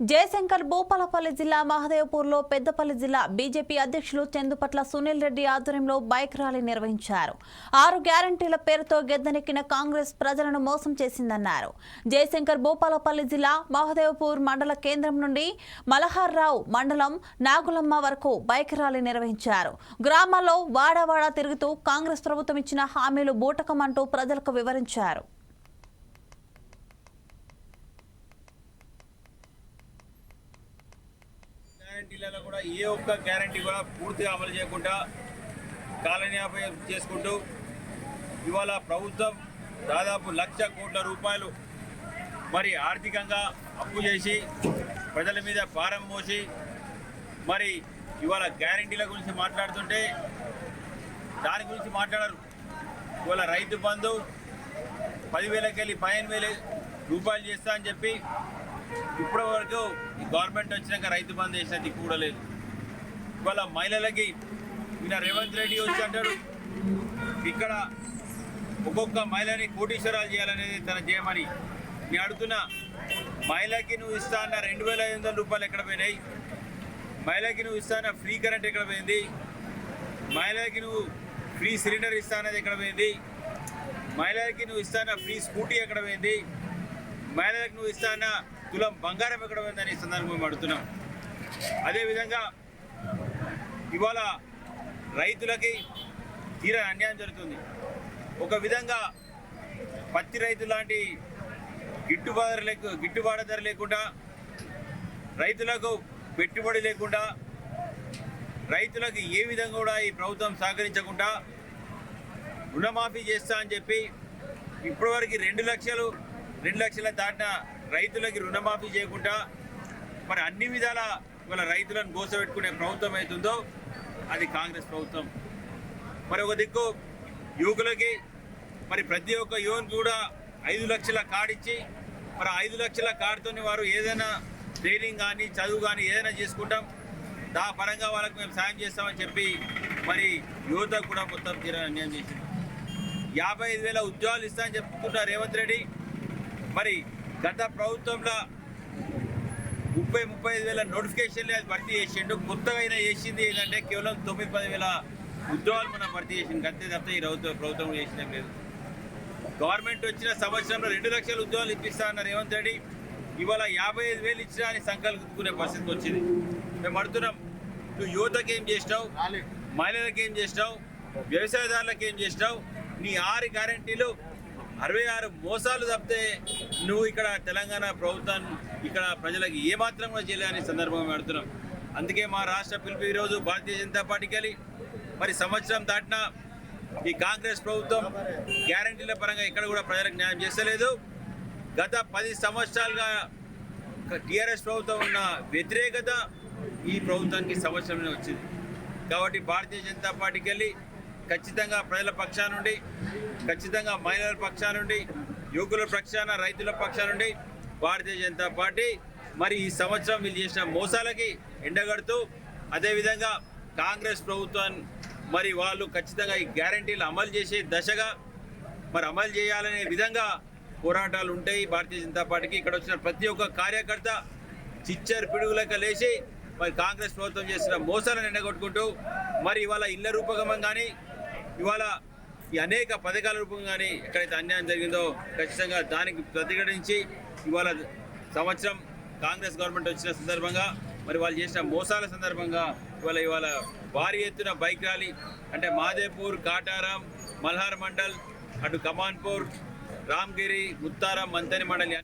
జయశంకర్ భూపాలపల్లి జిల్లా మహదేవ్పూర్లో పెద్దపల్లి జిల్లా బీజేపీ అధ్యక్షులు చందుపట్ల సునీల్ రెడ్డి ఆధ్వర్యంలో బైక్ ర్యాలీ నిర్వహించారు. ఆరు గ్యారంటీల పేరుతో గెద్దనెక్కిన కాంగ్రెస్ ప్రజలను మోసం చేసిందన్నారు. జయశంకర్ భూపాలపల్లి జిల్లా మహదేవ్పూర్ మండల కేంద్రం నుండి మలహార్రావు మండలం నాగులమ్మ వరకు బైక్ ర్యాలీ నిర్వహించారు. గ్రామాల్లో వాడవాడ తిరుగుతూ కాంగ్రెస్ ప్రభుత్వం ఇచ్చిన హామీలు బూటకమంటూ ప్రజలకు వివరించారు. గ్యారంటీలలో కూడా ఏ ఒక్క గ్యారంటీ కూడా పూర్తిగా అమలు చేయకుండా కాలన్యాపయం చేసుకుంటూ ఇవాళ ప్రభుత్వం దాదాపు లక్ష కోట్ల రూపాయలు మరి ఆర్థికంగా అప్పు చేసి ప్రజల మీద భారం మోసి మరి ఇవాళ గ్యారంటీల గురించి మాట్లాడుతుంటే దాని గురించి మాట్లాడరు. ఇవాళ రైతు బంధు పదివేలకి వెళ్ళి పదిహేను వేలు రూపాయలు చేస్తా అని చెప్పి ఇప్పటి వరకు గవర్నమెంట్ వచ్చినాక రైతు బంధు చేసిన దిక్కు కూడా లేదు. ఇవాళ మహిళలకి ఈయన రేవంత్ రెడ్డి వచ్చి అంటాడు ఇక్కడ ఒక్కొక్క మహిళని కోటీశ్వరాలు చేయాలనేది తన చేయమని నేను అడుగుతున్నా మహిళకి నువ్వు ఇస్తా అన్న రెండు వేల ఐదు వందల రూపాయలు ఎక్కడ పోయినాయి? మహిళకి నువ్వు ఇస్తా అన్న ఫ్రీ కరెంట్ ఎక్కడ పోయింది? మహిళకి నువ్వు ఫ్రీ సిలిండర్ ఇస్తా అన్నది ఎక్కడ పోయింది? మహిళలకి నువ్వు ఇస్తాన ఫ్రీ స్కూటీ ఎక్కడ పోయింది? మహిళలకు నువ్వు ఇస్తాన తులం బంగారం ఎక్కడ పోయిందని ఈ సందర్భంగా అడుగుతున్నాం. అదేవిధంగా ఇవాళ రైతులకి తీర అన్యాయం జరుగుతుంది. ఒక విధంగా పత్తి రైతు లాంటి గిట్టుబాటు లేకు గిట్టుబాటు ధర లేకుండా రైతులకు పెట్టుబడి లేకుండా రైతులకు ఏ విధంగా కూడా ఈ ప్రభుత్వం సహకరించకుండా రుణమాఫీ చేస్తా అని చెప్పి ఇప్పటివరకు రెండు లక్షలు రెండు లక్షల దాటిన రైతులకి రుణమాఫీ చేయకుండా మరి అన్ని విధాల ఇవాళ రైతులను గోసపెట్టుకునే ప్రభుత్వం అవుతుందో అది కాంగ్రెస్ ప్రభుత్వం. మరి ఒక దిక్కు యువకులకి మరి ప్రతి ఒక్క యువన్ కూడా ఐదు లక్షల కార్డు ఇచ్చి మరి ఐదు లక్షల కార్డుతోని వారు ఏదైనా ట్రైనింగ్ కానీ చదువు కానీ ఏదైనా చేసుకుంటాం. దా పరంగా వాళ్ళకి మేము సాయం చేస్తామని చెప్పి మరి యువత కూడా మొత్తం తీరని అన్యాయం చేసింది. యాభై ఐదు వేల ఉద్యోగాలు ఇస్తామని చెప్తున్నారు రేవంత్ రెడ్డి. మరి గత ప్రభుత్వంలో ముప్పై ముప్పై ఐదు వేల నోటిఫికేషన్లు అది భర్తీ చేసిండు. కొత్తగా అయినా చేసింది ఏంటంటే కేవలం తొమ్మిది పది వేల ఉద్యోగాలు మనం భర్తీ చేసింది అంతే తప్ప ఈ ప్రభుత్వం ప్రభుత్వం చేసిన లేదు. గవర్నమెంట్ వచ్చిన సంవత్సరంలో రెండు లక్షల ఉద్యోగాలు ఇప్పిస్తా అన్నారు రేవంత్ రెడ్డి. ఇవాళ యాభై ఐదు వేలు ఇచ్చినా అని సంకల్పించుకునే పరిస్థితికి వచ్చింది. మేము అడుగుతున్నాం నువ్వు యువతకి ఏం చేసినావు? మహిళలకు ఏం చేసినావు? వ్యవసాయదారులకు ఏం చేసినావు? నీ ఆరు గ్యారంటీలు అరవై ఆరు మోసాలు తప్పితే నువ్వు ఇక్కడ తెలంగాణ ప్రభుత్వం ఇక్కడ ప్రజలకు ఏమాత్రం కూడా చేయలేని సందర్భంగా పెడుతున్నాం అందుకే మా రాష్ట్ర పిలుపు ఈరోజు భారతీయ జనతా పార్టీకి వెళ్ళి మరి సంవత్సరం దాటినా ఈ కాంగ్రెస్ ప్రభుత్వం గ్యారంటీల పరంగా ఇక్కడ కూడా ప్రజలకు న్యాయం చేస్తలేదు. గత పది సంవత్సరాలుగా టీఆర్ఎస్ ప్రభుత్వం ఉన్న వ్యతిరేకత ఈ ప్రభుత్వానికి సంవత్సరం వచ్చింది. కాబట్టి భారతీయ జనతా పార్టీకి వెళ్ళి ఖచ్చితంగా ప్రజల పక్షా నుండి ఖచ్చితంగా మహిళల పక్షా నుండి యువకుల పక్షాన రైతుల పక్షాన నుండి భారతీయ జనతా పార్టీ మరి ఈ సంవత్సరం వీళ్ళు చేసిన మోసాలకి ఎండగడుతూ అదేవిధంగా కాంగ్రెస్ ప్రభుత్వం మరి వాళ్ళు ఖచ్చితంగా ఈ గ్యారంటీలు అమలు చేసే దశగా మరి అమలు చేయాలనే విధంగా పోరాటాలు ఉంటాయి. భారతీయ జనతా పార్టీకి ఇక్కడ వచ్చిన ప్రతి ఒక్క కార్యకర్త చిచ్చర్ పిడుగులక లేచి మరి కాంగ్రెస్ ప్రభుత్వం చేసిన మోసాలను ఎండగొట్టుకుంటూ మరి ఇవాళ ఇళ్ళ రూపకమం కానీ ఇవాళ ఈ అనేక పథకాల రూపం కానీ ఎక్కడైతే అన్యాయం జరిగిందో ఖచ్చితంగా దానికి ప్రతిఘటించి ఇవాళ సంవత్సరం కాంగ్రెస్ గవర్నమెంట్ వచ్చిన సందర్భంగా మరి వాళ్ళు చేసిన మోసాల సందర్భంగా ఇవాళ ఇవాళ భారీ ఎత్తున బైక్ ర్యాలీ అంటే మాదేపూర్ కాటారం మల్హార్ మండల్ అటు కమాన్పూర్ రామ్గిరి ముత్తారాం మంతని మండలి